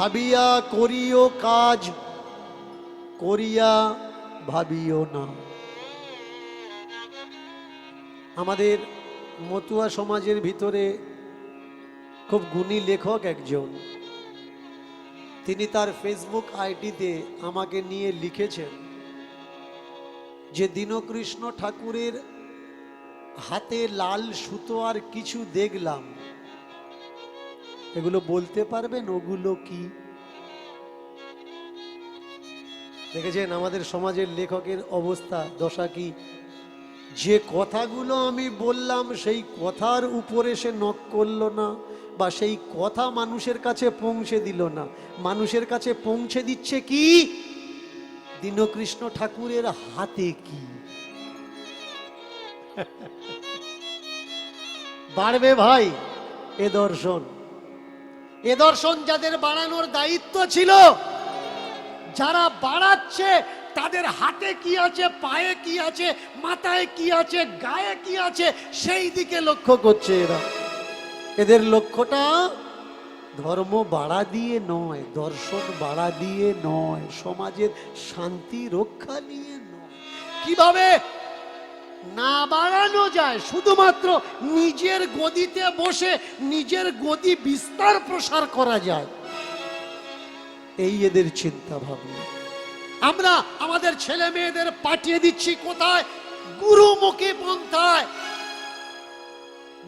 ভাবিয়া করিও কাজ, করিয়া ভাবিও না। আমাদের মতুয়া সমাজের ভিতরে খুব গুণী লেখক একজন। তিনি তার ফেসবুক আইডিতে আমাকে নিয়ে লিখেছেন যে, দীনকৃষ্ণ ঠাকুরের হাতে লাল সুতো আর কিছু দেখলাম। এগুলো বলতে পারবেন, ওগুলো কি? দেখেছেন আমাদের সমাজের লেখকের অবস্থা, দশা কি? যে কথাগুলো আমি বললাম, সেই কথার উপরে সে নখ করল না, বা সেই কথা মানুষের কাছে পৌঁছে দিল না। মানুষের কাছে পৌঁছে দিচ্ছে কি? দীনকৃষ্ণ ঠাকুরের হাতে কি? বাড়বে ভাই, এ দর্শন। এ দর্শন যাদের বাড়ানোর দায়িত্ব ছিল, যারা বাড়াচ্ছে, তাদের হাতে কি আছে, পায়ে কি আছে, মাথায় কি আছে, গায়ে কি আছে, সেই দিকে লক্ষ্য করছে এরা। এদের লক্ষ্যটা ধর্ম বাড়া দিয়ে নয়, দর্শন বাড়া দিয়ে নয়, সমাজের শান্তি রক্ষা নিয়ে নয়। কীভাবে না বাড়ানো যায়, শুধুমাত্র নিজের গদিতে বসে নিজের গদি বিস্তার প্রসার করা যায়। এই এদের চিন্তা ভাবনা আমরা আমাদের ছেলে মেয়েদের পাঠিয়ে দিচ্ছি কোথায়? গুরুমুখী পন্থায়।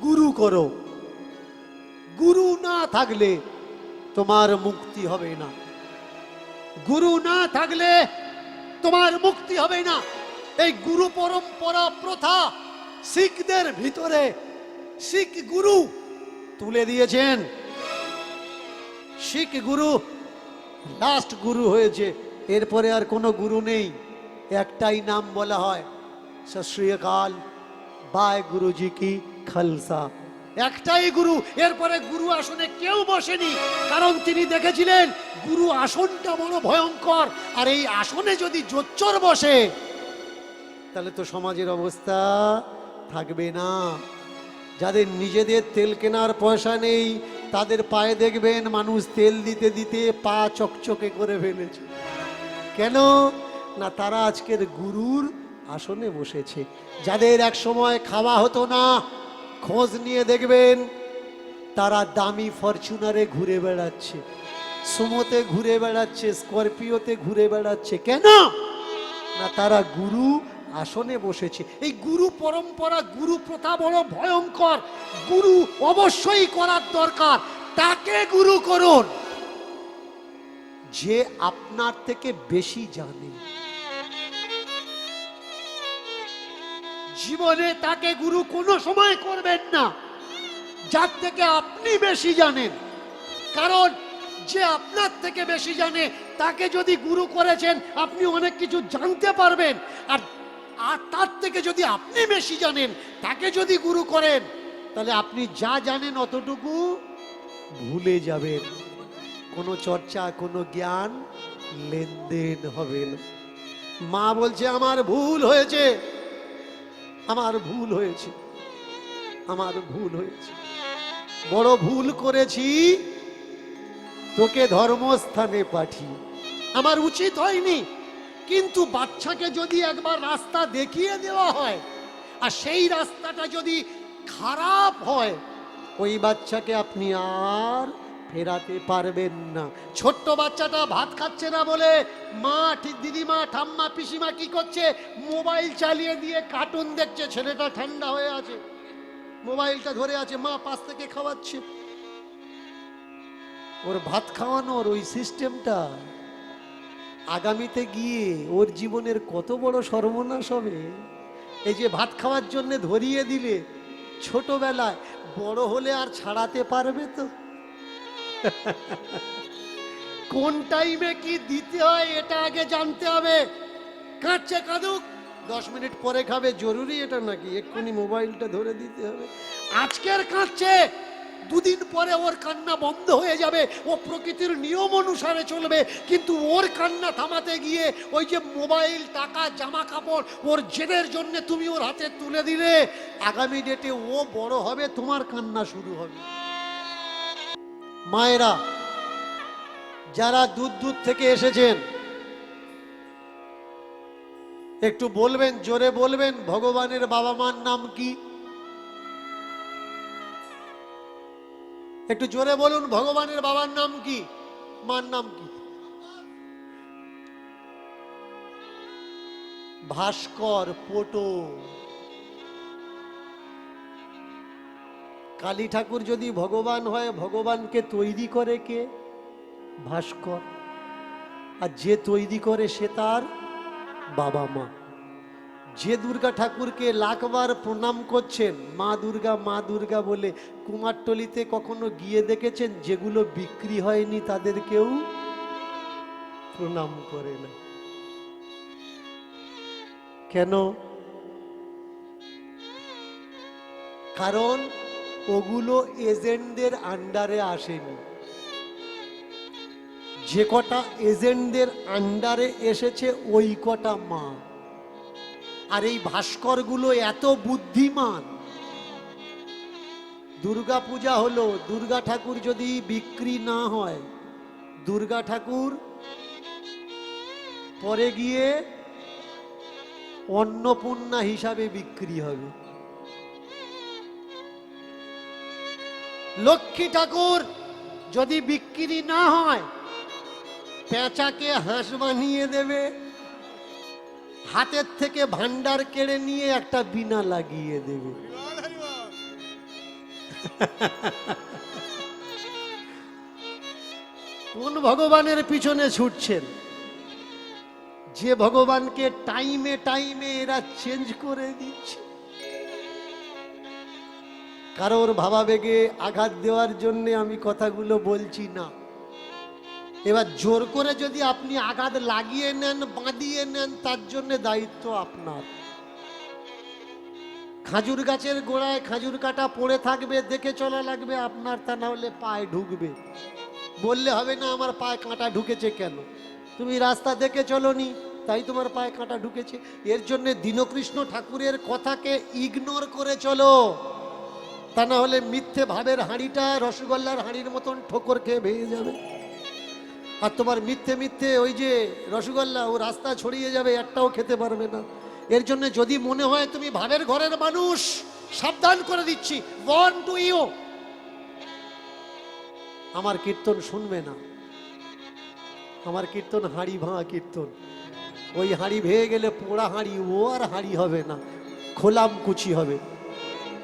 গুরু করো। গুরু না থাকলে তোমার মুক্তি হবে না। গুরু না থাকলে তোমার মুক্তি হবে না। এই গুরু পরম্পরা প্রথা শিখদের ভিতরে শিখ গুরু তুলে দিয়েছেন। শিখ গুরু লাস্ট গুরু হয়েছে। এরপরে আর কোনো গুরু নেই। একটাই নাম বলা হয় সত শ্রী অকাল বায় গুরুজি কি খালসা। একটাই গুরু। এরপরে গুরু আসনে কেউ বসেনি। কারণ তিনি দেখেছিলেন গুরু আসনটা বড় ভয়ঙ্কর। আর এই আসনে যদি জোচ্চর বসে তাহলে তো সমাজের অবস্থা থাকবে না। যাদের নিজেদের তেল কেনার পয়সা নেই, তাদের পায়ে দেখবেন মানুষ তেল দিতে দিতে পা চকচকে করে ফেলেছে। কেন? না তারা আজকের গুরুর আসনে বসেছে। যাদের এক সময় খাওয়া হতো না, খোঁজ নিয়ে দেখবেন তারা দামি ফরচুনারে ঘুরে বেড়াচ্ছে। সুমোতে ঘুরে বেড়াচ্ছে, স্করপিওতে ঘুরে বেড়াচ্ছে। কেন? না তারা গুরু আসনে বসেছে। এই গুরু পরম্পরা, গুরু প্রথা বড় ভয়ঙ্কর। গুরু অবশ্যই করার দরকার। তাকে গুরু করুন। যে আপনার থেকে বেশি জানে। জীবনে তাকে গুরু কোনো সময় করবেন না। যার থেকে আপনি বেশি জানেন। কারণ যে আপনার থেকে বেশি জানে, তাকে যদি গুরু করেছেন, আপনি অনেক কিছু জানতে পারবেন। আর আর তার থেকে যদি আপনি বেশি জানেন, তাকে যদি গুরু করেন, তাহলে আপনি যা জানেন অতটুকু ভুলে যাবেন। কোনো চর্চা, কোনো জ্ঞান লেনদেন হবে না। মা বলছে, আমার ভুল হয়েছে। আমার ভুল হয়েছে। আমার ভুল হয়েছে। বড় ভুল করেছি। তোকে ধর্মস্থানে পাঠিয়ে। আমার উচিত হয়নি কিন্তু বাচ্চাকে যদি একবার রাস্তা দেখিয়ে দেওয়া হয়, আর সেই রাস্তাটা যদি খারাপ হয়, ওই বাচ্চাকে আপনি আর ফেরাতে পারবেন না। ছোট্ট বাচ্চাটা ভাত খাচ্ছে না বলে মা, ঠিক দিদিমা, ঠাম্মা, পিসিমা কি করছে? মোবাইল চালিয়ে দিয়ে কার্টুন দেখছে, ছেলেটা ঠান্ডা হয়ে আছে। মোবাইলটা ধরে আছে, মা, পাশ থেকে খাওয়াচ্ছে। ওর ভাত খাওয়ানোর ওই সিস্টেমটা আগামীতে গিয়ে ওর জীবনের কত বড় সর্বনাশ হবে। এই যে ভাত খাওয়ার জন্য ধরিয়ে দিলে, ছোটবেলায় বড় হলে আর ছাড়াতে পারবে তো? কোন টাইমে কি দিতে হয় এটা আগে জানতে হবে। কাঁদছে কাঁদুক। দশ মিনিট পরে খাবে, জরুরি এটা নাকি? এক্ষুনি মোবাইলটা ধরে দিতে হবে। আজকের কাঁদছে। দুদিন পরে ওর কান্না বন্ধ হয়ে যাবে, ও প্রকৃতির নিয়ম অনুসারে চলবে, কিন্তু ওর কান্না থামাতে গিয়ে ওই যে মোবাইল, টাকা, জামা কাপড়, ওর জেদের জন্য তুমি ওর হাতে তুলে দিলে, আগামী ডেটে ও বড় হবে, তোমার কান্না শুরু হবে। মায়েরা, যারা দূর দূর থেকে এসেছেন, একটু বলবেন, জোরে বলবেন, ভগবানের বাবা মার নাম কি? একটু জোরে বলুন, ভগবানের বাবার নাম কি? মার নাম কি? ভাস্কর পোটো। কালী ঠাকুর যদি ভগবান হয়, ভগবানকে তৈরি করে কে? ভাস্কর। আর যে তৈরি করে সে তার বাবা মা। যে দুর্গা ঠাকুরকে লাখবার প্রণাম করছেন, মা দুর্গা মা দুর্গা বলে কুমারটলিতে কখনো গিয়ে দেখেছেন? যেগুলো বিক্রি হয়নি তাদের কেউ প্রণাম করে না। কেন? কারণ ওগুলো এজেন্টদের আন্ডারে আসেনি। যে কটা এজেন্টদের আন্ডারে এসেছে, ওই কটা মা। আর এই ভাস্করগুলো এত বুদ্ধিমান। দুর্গা পূজা হলো, দুর্গা ঠাকুর যদি বিক্রি না হয়, দুর্গা ঠাকুর পরে গিয়ে অন্নপূর্ণা হিসাবে বিক্রি হবে। লক্ষ্মী ঠাকুর যদি বিক্রি না হয়, পেঁচাকে হাঁস বানিয়ে দেবে। হাতের থেকে ভান্ডার কেড়ে নিয়ে একটা বিনা লাগিয়ে দেবে। কোন ভগবানের পিছনে ছুটছেন? যে ভগবানকে টাইমে টাইমে এরা চেঞ্জ করে দিচ্ছে। কারোর ভাবাবেগে আঘাত দেওয়ার জন্য আমি কথাগুলো বলছি না। এবার জোর করে যদি আপনি আঘাত লাগিয়ে নেন, বাঁধিয়ে নেন, তার জন্য দায়িত্ব আপনার। খাজুর গাছের গোড়ায় খাজুর কাটা পড়ে থাকবে, দেখে চলা লাগবে আপনার, তা না হলে পায়ে ঢুকবে। বললে হবে না, আমার পায়ে কাঁটা ঢুকেছে কেন? তুমি রাস্তা দেখে চলো চলনি, তাই তোমার পায়ে কাঁটা ঢুকেছে। এর জন্য দীনকৃষ্ণ ঠাকুরের কথাকে ইগনোর করে চলো। তা না হলে মিথ্যে ভাবের হাঁড়িটা রসগোল্লার হাঁড়ির মতন ঠোকর খেয়ে ভেঙে যাবে। আর তোমার মিথ্যে মিথ্যে ওই যে রসগোল্লা, ও রাস্তা ছড়িয়ে যাবে, একটাও খেতে পারবে না। এর জন্য যদি মনে হয় তুমি ভাবের ঘরের মানুষ, সাবধান করে দিচ্ছি। ওয়ান টু ইউ আমার কীর্তন শুনবে না। আমার কীর্তন হাঁড়ি ভাঙা কীর্তন। ওই হাঁড়ি ভেঙে গেলে পোড়া হাঁড়ি, ও আর হাঁড়ি হবে না। খোলাম কুচি হবে।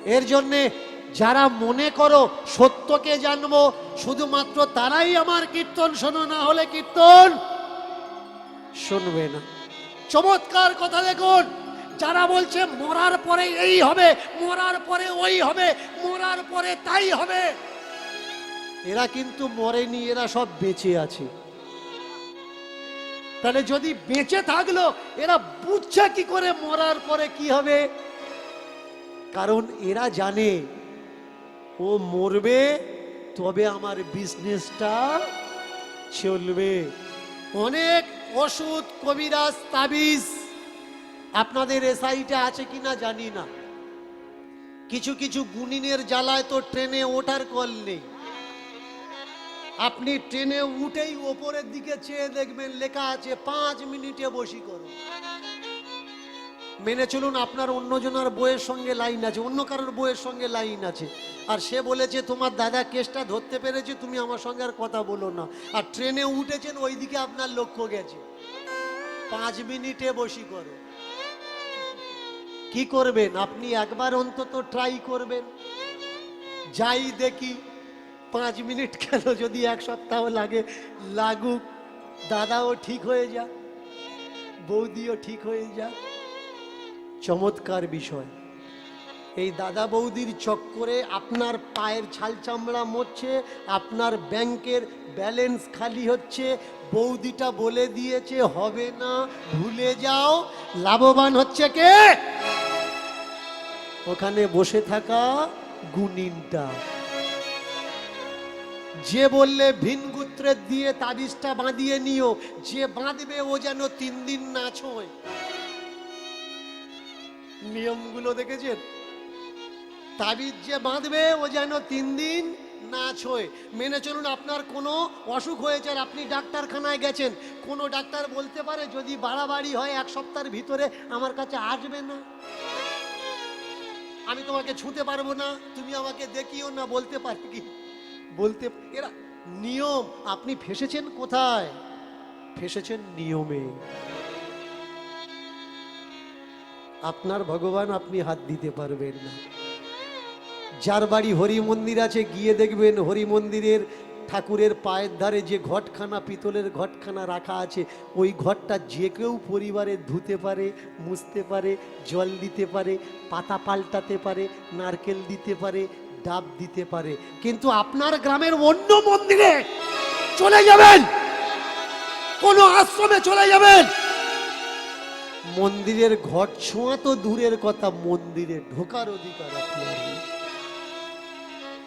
এর জন্যে যারা মনে করো সত্যকে জানব, শুধুমাত্র তারাই আমার কীর্তন শোনো, না হলে কীর্তন শুনবে না। চমৎকার কথা দেখুন, যারা বলছে মরার পরে এই হবে, মরার পরে ওই হবে, মরার পরে তাই হবে। এরা কিন্তু মরেনি, এরা সব বেঁচে আছে। তাহলে যদি বেঁচে থাকল, এরা বুঝছে কি করে মরার পরে কি হবে? কারণ এরা জানে ও মরবে, তবে আমার বিজনেসটা চলবে। অনেক ওষুধ, কবিরাজ, তাবিজ। আপনাদের এসআইটা আছে কিনা জানি না। কিছু কিছু গুনিনের জ্বালায় তো ট্রেনে ওঠার কল নেই। আপনি ট্রেনে উঠেই ওপরের দিকে চেয়ে দেখবেন, লেখা আছে, পাঁচ মিনিটে বসি করো। মেনে চলুন, আপনার অন্যজনের বইয়ের সঙ্গে লাইন আছে, অন্য কারোর বইয়ের সঙ্গে লাইন আছে। আর সে বলেছে, তোমার দাদা কেসটা ধরতে পেরেছে, তুমি আমার সঙ্গে আর কথা বলো না। আর ট্রেনে উঠেছেন, ওইদিকে আপনার লক্ষ্য গেছে। পাঁচ মিনিটে বসি করো। কি করবেন? আপনি একবার অন্তত ট্রাই করবেন। যাই দেখি, পাঁচ মিনিট কেন যদি এক সপ্তাহ লাগে, লাগুক, দাদাও ঠিক হয়ে যা বৌদিও ঠিক হয়ে যা চমৎকার বিষয়। এই দাদা বৌদির চক্করে আপনার পায়ের ছাল চামড়া মরছে, আপনার ব্যাংকের ব্যালেন্স খালি হচ্ছে, বৌদিটা বলে দিয়েছে, হবে না, ভুলে যাও। লাভবান হচ্ছে কে? ওখানে বসে থাকা গুনিনটা যে বললে ভিনগুত্রের দিয়ে তাবিজটা বাঁধিয়ে নিও, যে বাঁধবে ও যেন তিন দিন না ছোঁয়। নিয়মগুলো দেখেছেন? তাবিজ যে বাঁধবে, ও যেন তিন দিন না ছোঁয়। মেনে চলুন, আপনার কোনো অসুখ হয়েছে আর আপনি ডাক্তারখানায় গেছেন। কোনো ডাক্তার বলতে পারে, যদি বাড়াবাড়ি হয় এক সপ্তাহের ভিতরে, আমার কাছে আসবে না। আমি তোমাকে ছুঁতে পারব না, তুমি আমাকে দেখিও না, বলতে পারি কি? বলতে, এরা, নিয়ম, আপনি ফেসেছেন কোথায়? ফেসেছেন নিয়মে। আপনার ভগবান আপনি হাত দিতে পারবেন না। যার বাড়ি হরি মন্দির আছে, গিয়ে দেখবেন হরি মন্দিরের ঠাকুরের পায়ের ধারে যে ঘটখানা, পিতলের ঘটখানা রাখা আছে, ওই ঘরটা যে কেউ পরিবারে ধুতে পারে, মুছতে পারে, জল দিতে পারে, পাতা পাল্টাতে পারে, নারকেল দিতে পারে, ডাব দিতে পারে। কিন্তু আপনার গ্রামের অন্য মন্দিরে চলে যাবেন! কোন আশ্রমে চলে যাবেন! মন্দিরের ঘট ছোঁয়া তো দূরের কথা, মন্দিরে ঢোকার অধিকার আপনার।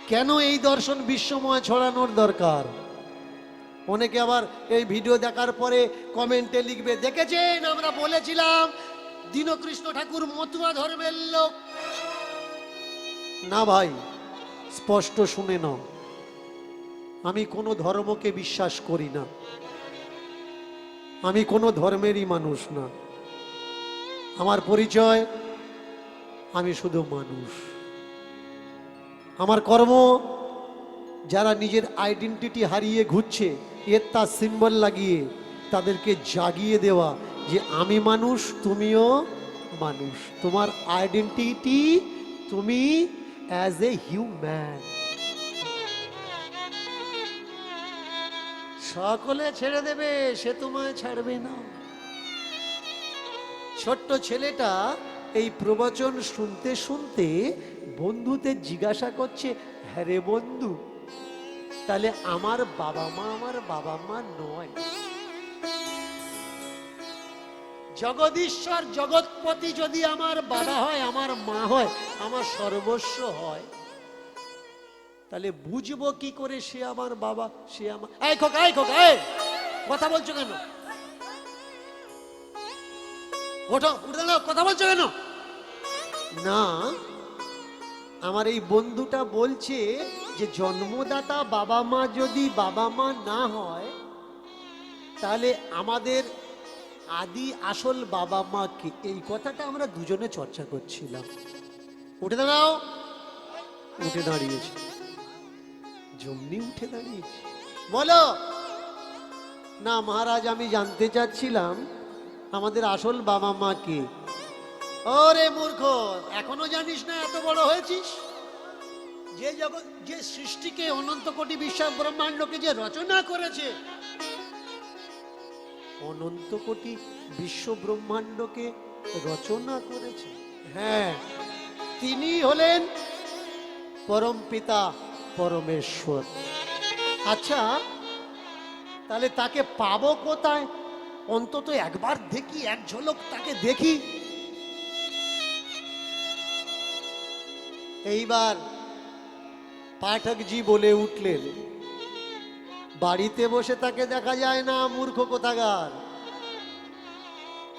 কেন এই দর্শন বিশ্বময় ছড়ানোর দরকার? অনেকে আবার এই ভিডিও দেখার পরে কমেন্টে লিখবে, দেখেছেন, আমরা বলেছিলাম দীনকৃষ্ণ ঠাকুর মতুয়া ধর্মের লোক। না ভাই, স্পষ্ট শুনে নাও। আমি কোনো ধর্মকে বিশ্বাস করি না। আমি কোনো ধর্মেরই মানুষ না। আমার পরিচয়, আমি শুধু মানুষ। আমার কর্ম, যারা নিজের আইডেন্টিটি হারিয়ে ঘুরছে, এর তার সিম্বল লাগিয়ে তাদেরকে জাগিয়ে দেওয়া যে আমি মানুষ, তুমিও মানুষ। তোমার আইডেন্টিটি তুমি অ্যাজ এ হিউম্যান সকলে ছেড়ে দেবে, সে তোমায় ছাড়বে না। ছোট্ট ছেলেটা এই প্রবচন শুনতে শুনতে বন্ধুদের জিজ্ঞাসা করছে হ্যাঁ রে বন্ধু, তাহলে আমার বাবা মা আমার বাবা মা নয়। জগদীশ্বর, জগৎপতি যদি আমার বাবা হয়, আমার মা হয়, আমার সর্বস্ব হয়, তাহলে বুঝব কি করে সে আমার বাবা, সে আমার এই খোকা, এই কথা বলছো কেন? ওঠো, উঠে কথা বলছো কেন? না, আমার এই বন্ধুটা বলছে যে জন্মদাতা বাবা মা যদি বাবা মা না হয়, তাহলে আমাদের আদি আসল বাবা মা কে? এই কথাটা আমরা দুজনে চর্চা করছিলাম। উঠে দাঁড়াও। উঠে দাঁড়িয়েছে। জমনি উঠে দাঁড়িয়েছে। বলো। না, মহারাজ, আমি জানতে চাচ্ছিলাম, আমাদের আসল বাবা মা কে? ওরে মূর্খ, এখনও জানিস না এত বড় হয়েছিস? যে জগৎ, যে সৃষ্টিকে অনন্ত কোটি বিশ্ব ব্রহ্মাণ্ডকে যে রচনা করেছে, অনন্ত কোটি বিশ্ব ব্রহ্মাণ্ডকে রচনা করেছে। হ্যাঁ তিনি হলেন পরম পিতা পরমেশ্বর। আচ্ছা তাহলে তাকে পাবো কোথায়? অন্তত একবার দেখি, এক ঝলক তাকে দেখি। এইবার পাঠকজি বলে উঠলেন, বাড়িতে বসে তাকে দেখা যায় না মূর্খ কোথাকার।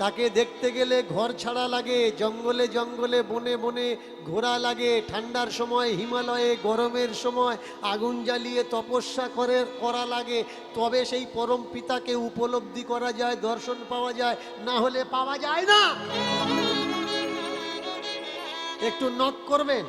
তাকে দেখতে গেলে ঘর ছাড়া লাগে, জঙ্গলে জঙ্গলে, বনে বনে ঘোরা লাগে, ঠান্ডার সময়, হিমালয়ে গরমের সময়, আগুন জ্বালিয়ে তপস্যা করে, করা লাগে। তবে সেই পরম পিতাকে উপলব্ধি করা যায়, দর্শন পাওয়া যায়, না হলে পাওয়া যায় না। একটু নক করবেন?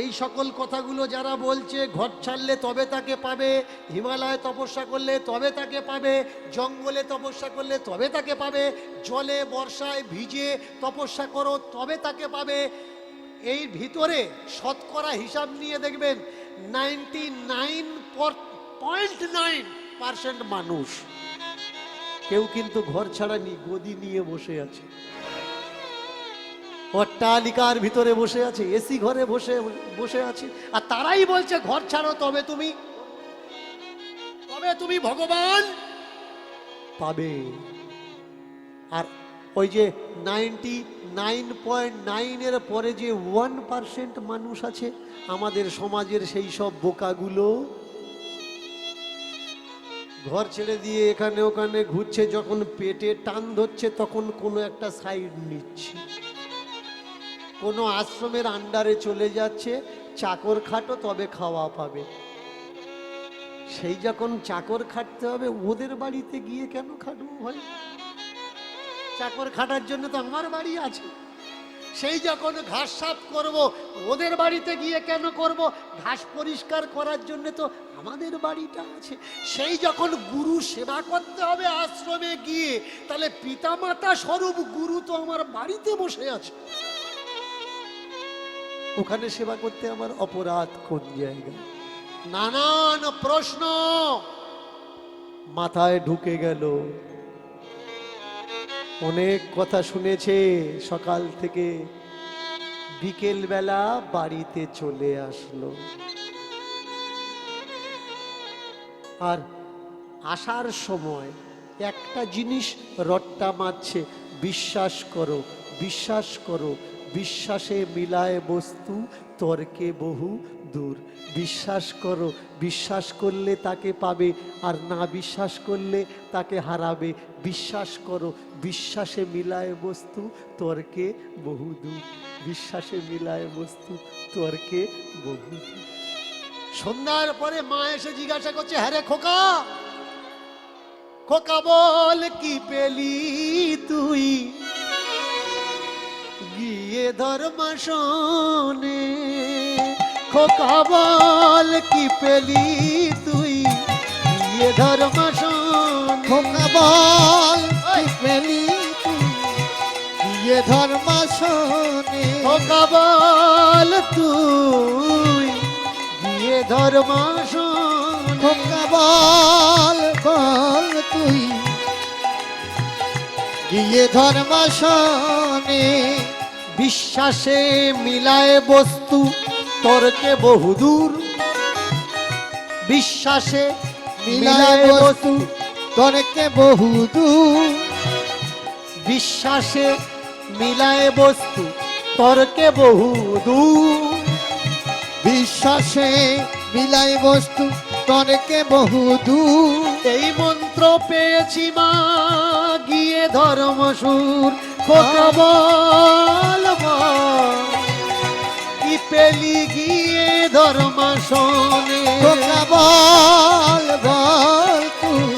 এই সকল কথাগুলো যারা বলছে, ঘর ছাড়লে তবে তাকে পাবে, হিমালয়ে তপস্যা করলে তবে তাকে পাবে, জঙ্গলে তপস্যা করলে তবে তাকে পাবে, জলে, বর্ষায় ভিজে তপস্যা করো তবে তাকে পাবে। এই ভিতরে শতকরা হিসাব নিয়ে দেখবেন ninety nine point nine percent মানুষ কেউ কিন্তু ঘর ছাড়া নি গদি নিয়ে বসে আছে অট্টালিকার ভিতরে বসে আছে এসি ঘরে বসে বসে আছে। আর তারাই বলছে, ঘর ছাড়ো, তবে তুমি তবে তুমি ভগবান পাবে। আর ওই যে নাইনটি নাইন পয়েন্ট নাইনের পরে যে ওয়ান পার্সেন্ট মানুষ আছে, আমাদের সমাজের সেই সব বোকাগুলো, ঘর ছেড়ে দিয়ে এখানে ওখানে ঘুরছে, যখন পেটে টান ধরছে, তখন কোনো একটা সাইড নিচ্ছে। কোনো আশ্রমের আন্ডারে চলে যাচ্ছে, চাকর খাটো তবে খাওয়া পাবে। সেই যখন চাকর খাটতে হবে, ওদের বাড়িতে গিয়ে কেন খাটবো ভাই? চাকর খাটার জন্য তো আমার বাড়ি আছে। সেই যখন ঘাস সাফ করব, ওদের বাড়িতে গিয়ে কেন করব? ঘাস পরিষ্কার করার জন্য তো আমাদের বাড়িটা আছে। সেই যখন গুরু সেবা করতে হবে আশ্রমে গিয়ে, তাহলে পিতামাতা স্বরূপ গুরু তো আমার বাড়িতে বসে আছে। ওখানে সেবা করতে আমার অপরাধ কোন জায়গায়? নানান প্রশ্ন মাথায় ঢুকে গেল। অনেক কথা শুনেছে সকাল থেকে। বিকেল বেলা বাড়িতে চলে আসলো। আর আসার সময় একটা জিনিস রট্টা মারছে। বিশ্বাস করো বিশ্বাস করো বিশ্বাসে মিলায় বস্তু, তর্কে বহু দূর। বিশ্বাস করো, বিশ্বাস করলে তাকে পাবে, আর না বিশ্বাস করলে তাকে হারাবে। বিশ্বাস করো, বিশ্বাসে মিলায় বস্তু, তর্কে বহু দূর। বিশ্বাসে মিলায় বস্তু, তর্কে বহু দূর। সন্ধ্যার পরে মা এসে জিজ্ঞাসা করছে হ্যাঁ রে খোকা খোকা বল কি পেলি তুই? ধর্মাসনে খোকা বল, কি পেলি তুই? গিয়ে ধর্মাসন খোকা বল, কি পেলি তুই? গিয়ে ধর্মাসনে খোকা বল, তুই? গিয়ে ধর্মাসন খোকা বল বল, তুই? গিয়ে ধর্মাসনে বিশ্বাসে মিলায় বস্তু তর্কে বহুদূর। বিশ্বাসে মিলায় বস্তু তরকে বহু দূর বিশ্বাসে মিলায় বস্তু তর্কে বহুদূর। বিশ্বাসে মিলায় বস্তু তরকে বহু দূর এই মন্ত্র পেয়েছি মা গিয়ে ধর্মসুর খোকা কি পেলি গিয়ে ধর্মাসনে খোকা বল বল তুই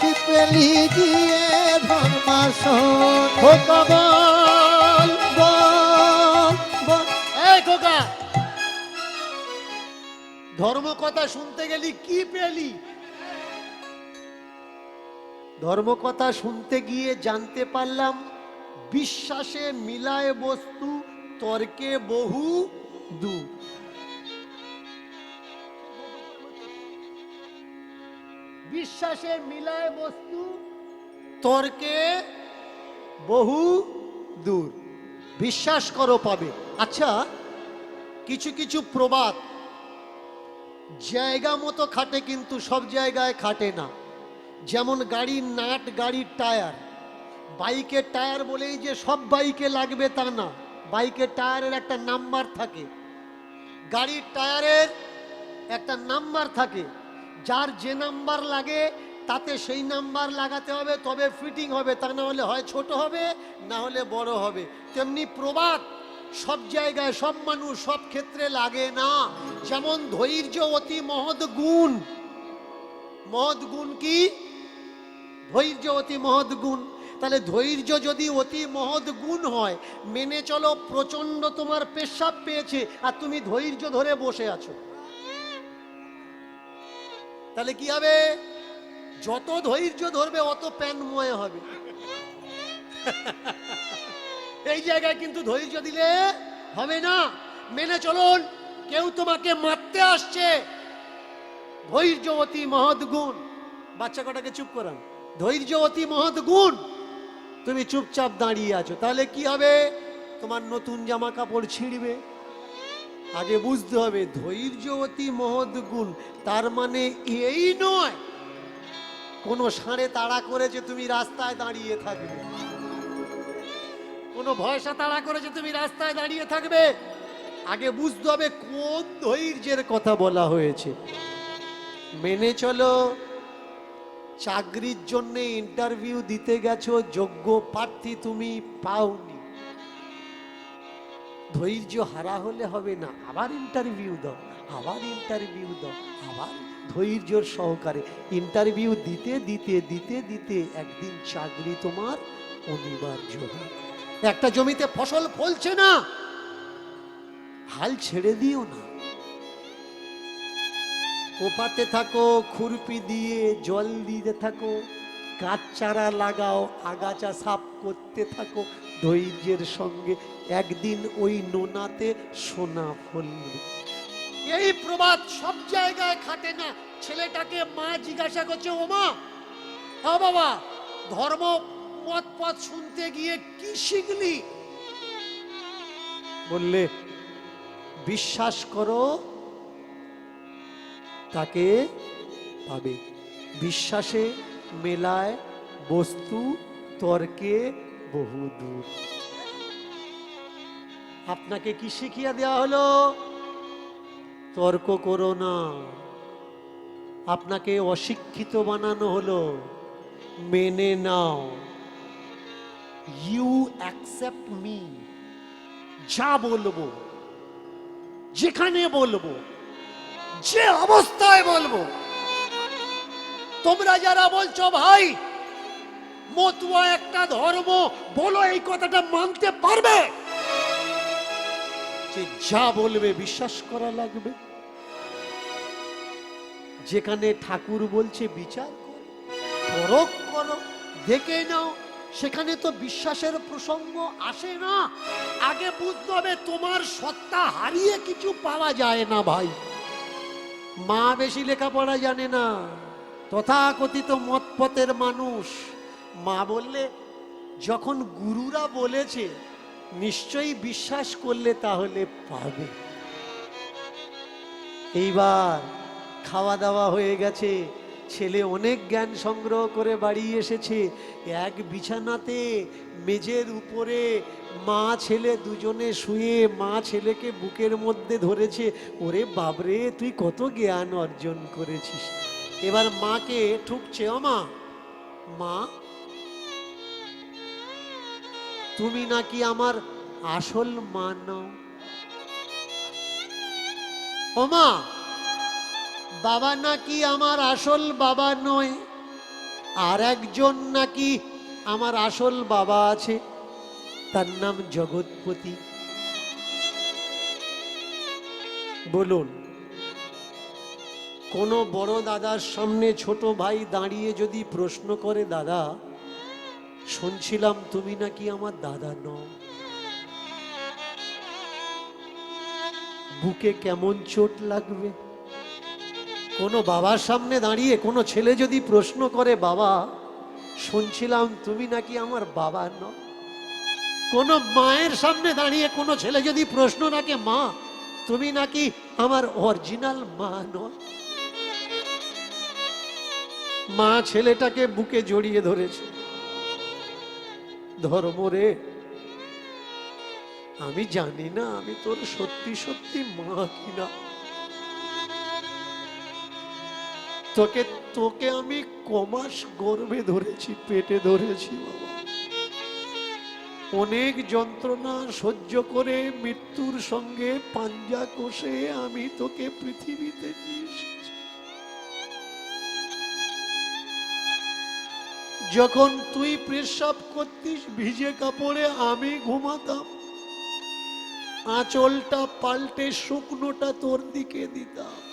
কি পেলি গিয়ে ধর্মাসনে খোকা বল বল বল এই খোকা। ধর্ম কথা শুনতে গেলি কি পেলি? ধর্ম কথা শুনতে গিয়ে জানতে পারলাম বিশ্বাসে মিলায় বস্তু, তর্কে বহু দূর। বিশ্বাসে মিলায় বস্তু, তর্কে বহু দূর। বিশ্বাস করো পাবে। আচ্ছা কিছু কিছু প্রবাদ। জায়গা মতো খাটে কিন্তু সব জায়গায় খাটে না। যেমন গাড়ির নাট, গাড়ির টায়ার। বাইকের টায়ার বলেই যে সব বাইকে লাগবে তা না বাইকের টায়ারের একটা নাম্বার থাকে। গাড়ির টায়ারের একটা নাম্বার থাকে। যার যে নাম্বার লাগে, তাতে সেই নাম্বার লাগাতে হবে, তবে ফিটিং হবে। তা না হলে হয় ছোট হবে, না হলে বড় হবে। তেমনি প্রবাদ, সব জায়গায় সব মানুষ সব ক্ষেত্রে লাগে না। যেমন ধৈর্য অতি মহৎ গুণ। মহৎ গুণ কি? ধৈর্য অতি মহৎ গুণ। তাহলে ধৈর্য যদি অতি মহৎ গুণ হয়, মেনে চলো প্রচণ্ড তোমার পেশাব পেয়েছে আর তুমি ধৈর্য ধরে বসে আছো। তাহলে কি হবে? যত ধৈর্য ধরবে অত প্যানময় হবে। এই জায়গায় কিন্তু ধৈর্য দিলে হবে না। মেনে চলুন, কেউ তোমাকে মারতে আসছে। ধৈর্য অতি মহৎ গুণ। বাচ্চা কটাকে চুপ করান। ধৈর্য অতি মহৎ গুণ। তুমি চুপচাপ দাঁড়িয়ে আছো, তাহলে কি হবে? তোমার নতুন জামা কাপড় ছিঁড়বে। আগে বুঝতে হবে ধৈর্য অতি মহৎ গুণ, তার মানে এই নয়, কোনো সাড়ে তাড়া করেছে তুমি রাস্তায় দাঁড়িয়ে থাকবে। কোনো ভয়সা তাড়া করেছে তুমি রাস্তায় দাঁড়িয়ে থাকবে। আগে বুঝতে হবে কোন ধৈর্যের কথা বলা হয়েছে। মেনে চলো চাকরির জন্য ইন্টারভিউ দিতে গেছো, যোগ্য প্রার্থী তুমি পাওনি ধৈর্য হারা হলে হবে না, আবার ইন্টারভিউ দাও, আবার ইন্টারভিউ দাও, আবার ধৈর্যর সহকারে ইন্টারভিউ দিতে দিতে দিতে দিতে একদিন চাকরি তোমার অনিবার্য। একটা জমিতে ফসল ফলছে না, হাল ছেড়ে দিও না কোপাতে থাকো খুরপি দিয়ে জল দিতে থাকো গাছ চারা লাগাও আগাছা সাফ করতে থাকো ধৈর্যের সঙ্গে একদিন ওই নোনাতে সোনা ফলবে এই প্রবাদ সব জায়গায় খাটে না। ছেলেটাকে মা জিজ্ঞাসা করছে ও মা ও বাবা ধর্ম মত পথ শুনতে গিয়ে কি শিখলি? বললে বিশ্বাস করো তাকে পাবে। বিশ্বাসে মেলায় বস্তু, তর্কে বহু দূর আপনাকে কি শিখিয়ে দেওয়া হলো? তর্ক করো না। আপনাকে অশিক্ষিত বানানো হলো। মেনে নাও। ইউ অ্যাকসেপ্ট মি যা বলব। যেখানে বলব। যে অবস্থায় বলব, তোমরা যারা বলছো, ভাই, মতুয়া একটা ধর্ম, বলো এই কথাটা মানতে পারবে? যে যা বলবে বিশ্বাস করা লাগবে। যেখানে ঠাকুর বলছে, বিচার করো করো, দেখে নাও। সেখানে তো বিশ্বাসের প্রসঙ্গ আসে না। আগে বুঝতে হবে তোমার সত্তা হারিয়ে কিছু পাওয়া যায় না, ভাই। মা বেশি লেখাপড়া জানে না। তথাকথিত মতপথের মানুষ। মা বললে, যখন গুরুরা বলেছে, নিশ্চয়ই বিশ্বাস করলে তাহলে পাবে এইবার খাওয়া দাওয়া হয়ে গেছে। ছেলে অনেক জ্ঞান সংগ্রহ করে বাড়ি এসেছে। এক বিছানাতে মেজের উপরে মা ছেলে দুজনে শুয়ে মা ছেলেকে বুকের মধ্যে ধরেছে, ওরে বাবরে তুই কত জ্ঞান অর্জন করেছিস? এবার মাকে ঠুকছে, ও মা, তুমি নাকি আমার আসল মা নও? ও মা বাবা নাকি আমার আসল বাবা নয়, আর একজন নাকি আমার আসল বাবা আছে, তার নাম জগৎপতি। বলুন, কোনো বড় দাদার সামনে ছোট ভাই দাঁড়িয়ে যদি প্রশ্ন করে, দাদা, শুনছিলাম তুমি নাকি আমার দাদা নও? বুকে কেমন চোট লাগবে? কোনো বাবার সামনে দাঁড়িয়ে কোনো ছেলে যদি প্রশ্ন করে, বাবা, শুনছিলাম তুমি নাকি আমার বাবা ন কোনো মায়ের সামনে দাঁড়িয়ে কোনো ছেলে যদি প্রশ্ন রাখে, মা, তুমি নাকি আমার অরিজিনাল মা ন মা ছেলেটাকে বুকে জড়িয়ে ধরেছে। ধর্ম রে, আমি জানি না আমি তোর সত্যি সত্যি মা কিনা। তোকে তোকে আমি কমাস গর্ভে ধরেছি, পেটে ধরেছি বাবা। অনেক যন্ত্রণা সহ্য করে মৃত্যুর সঙ্গে পাঞ্জা কষে আমি তোকে পৃথিবীতে যখন তুই প্রেসাব করতিস, ভিজে কাপড়ে আমি ঘুমাতাম। আঁচলটা পাল্টে শুকনোটা তোর দিকে দিতাম।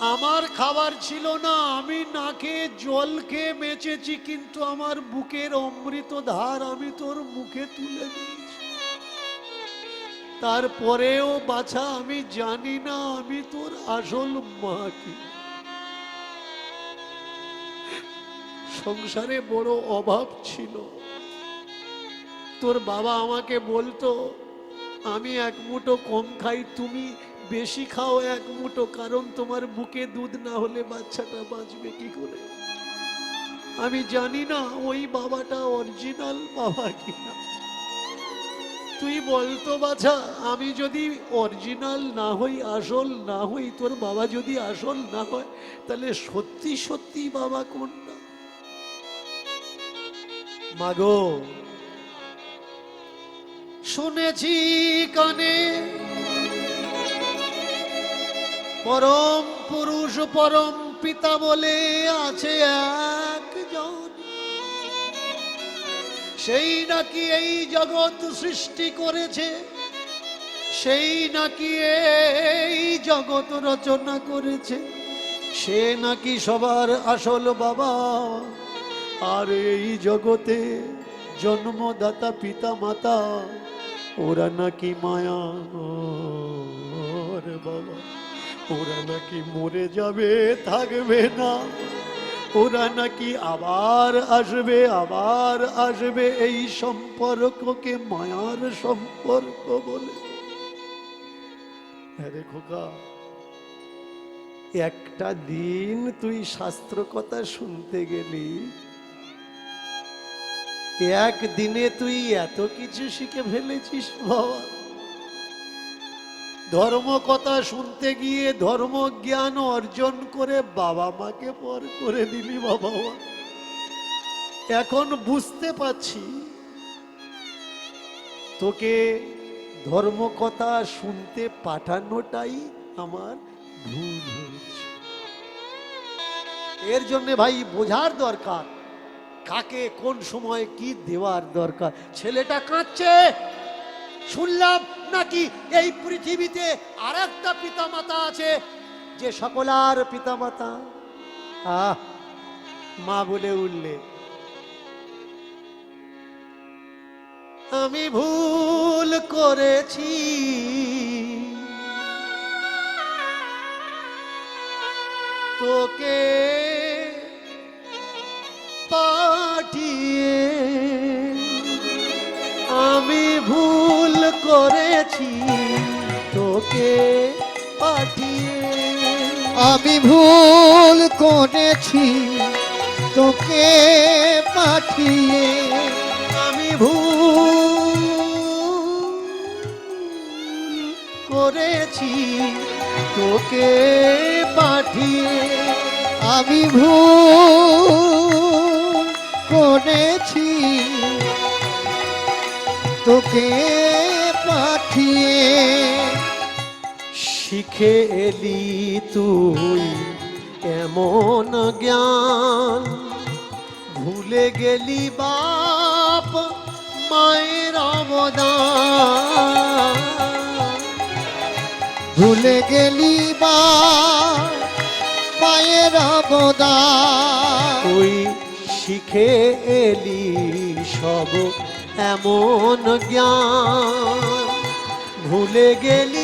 আমার খাবার ছিল না, আমি নাকে জল খেয়ে বেঁচেছি, কিন্তু আমার বুকের অমৃত ধার আমি তোর মুখে তুলে দিয়েছি। তারপরেও বাছা, আমি জানি না আমি তোর আসল মা কি সংসারে বড় অভাব ছিল। তোর বাবা আমাকে বলতো, আমি এক মুঠো কম খাই, তুমি বেশি খাও এক মুঠো, কারণ তোমার বুকে দুধ না হলে বাচ্চাটা বাঁচবে কি করে? আমি জানি না ওই বাবাটা অরিজিনাল বাবা কিনা। তুই বলতো বাছা, আমি যদি অরিজিনাল না হই, আসল না হই, তোর বাবা যদি আসল না হয়, তাহলে সত্যি সত্যি বাবা কোনটা? মাগো, শুনেছি কানে পরম পুরুষ, পরম পিতা বলে আছে একজন। সেই নাকি এই জগৎ সৃষ্টি করেছে, সেই নাকি এই জগৎ রচনা করেছে, সে নাকি সবার আসল বাবা। আর এই জগতে জন্মদাতা পিতা মাতা ওরা নাকি মায়া বাবা। ওরা নাকি মরে যাবে, থাকবে না। ওরা নাকি আবার আসবে আবার আসবে এই সম্পর্ককে, মায়ার সম্পর্ক বলে। আরে খোকা, একটা দিন তুই শাস্ত্র কথা শুনতে গেলি। একদিনে তুই এত কিছু শিখে ফেলেছিস, বাবা। ধর্ম কথা শুনতে গিয়ে ধর্ম জ্ঞান অর্জন করে বাবা মাকে পর করে দিলি বাবা মা। এখন বুঝতে পারছি তোকে ধর্ম কথা শুনতে পাঠানোটাই আমার ভুল হয়েছে এর জন্য ভাই বোঝার দরকার কাকে, কোন সময় কি দেওয়ার দরকার ছেলেটা কাঁদছে, শুনলাম নাকি এই পৃথিবীতে আর একটা পিতামাতা আছে? যে সকলার পিতামাতা? আহ, মা বলে উঠলে। আমি ভুল করেছি। তোকে তোকে পাঠিয়ে। আমি ভুল করেছি, তোকে পাঠিয়ে। আমি ভুল করেছি, তোকে পাঠিয়ে। আমি ভুল করেছি, তোকে পাঠিয়ে। শিখে এলি তুই এমন জ্ঞান। ভুলে গেলি বাপ মায়ের অবদান। ভুলে গেলি বা পায়ের অবদান। তুই শিখে এলি সব এমন জ্ঞান। ভুলে গেলি বাপ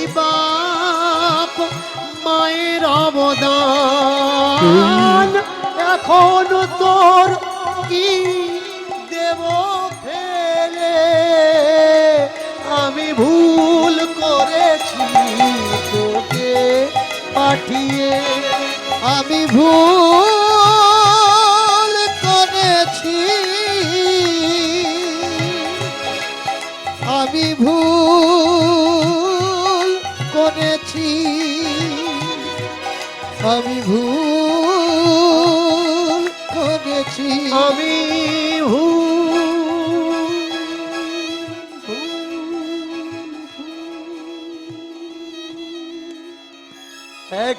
মায়ের অবদান। এখন তোর কি দেব ফেলে? আমি ভুল করেছি তোকে পাঠিয়ে। আমি ভুল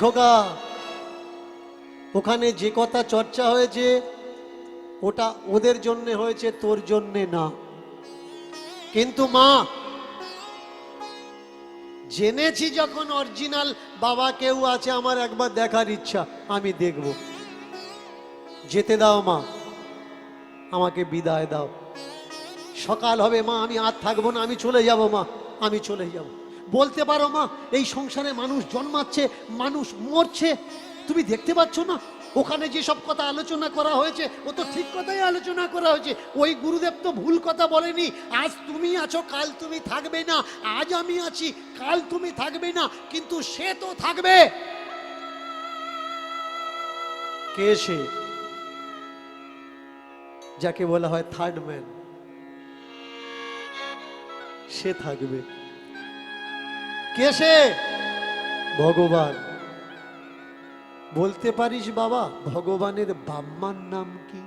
খোকা ওখানে যে কথা চর্চা হয়েছে, ওটা ওদের জন্য হয়েছে, তোর জন্যে না। কিন্তু মা, জেনেছি যখন অরিজিনাল বাবা কেউ আছে, আমার একবার দেখার ইচ্ছা, আমি দেখব। যেতে দাও মা, আমাকে বিদায় দাও। সকাল হবে মা, আমি আর থাকব না, আমি চলে যাব মা, আমি চলে যাব। বলতে পারো মা, এই সংসারে মানুষ জন্মাচ্ছে, মানুষ মরছে। তুমি দেখতে পাচ্ছ না? ওখানে যে সব কথা আলোচনা করা হয়েছে, ও তো ঠিক কথাই আলোচনা করা হয়েছে। ওই গুরুদেব তো ভুল কথা বলেনি। আজ তুমি আছো, কাল তুমি থাকবে না। আজ আমি আছি, কাল তুমি থাকবে না, কিন্তু সে তো থাকবে। কে সে? যাকে বলা হয় থার্ড ম্যান সে থাকবে। কে সে? ভগবান। বলতে পারিস বাবা ভগবানের বাম্মার নাম কি?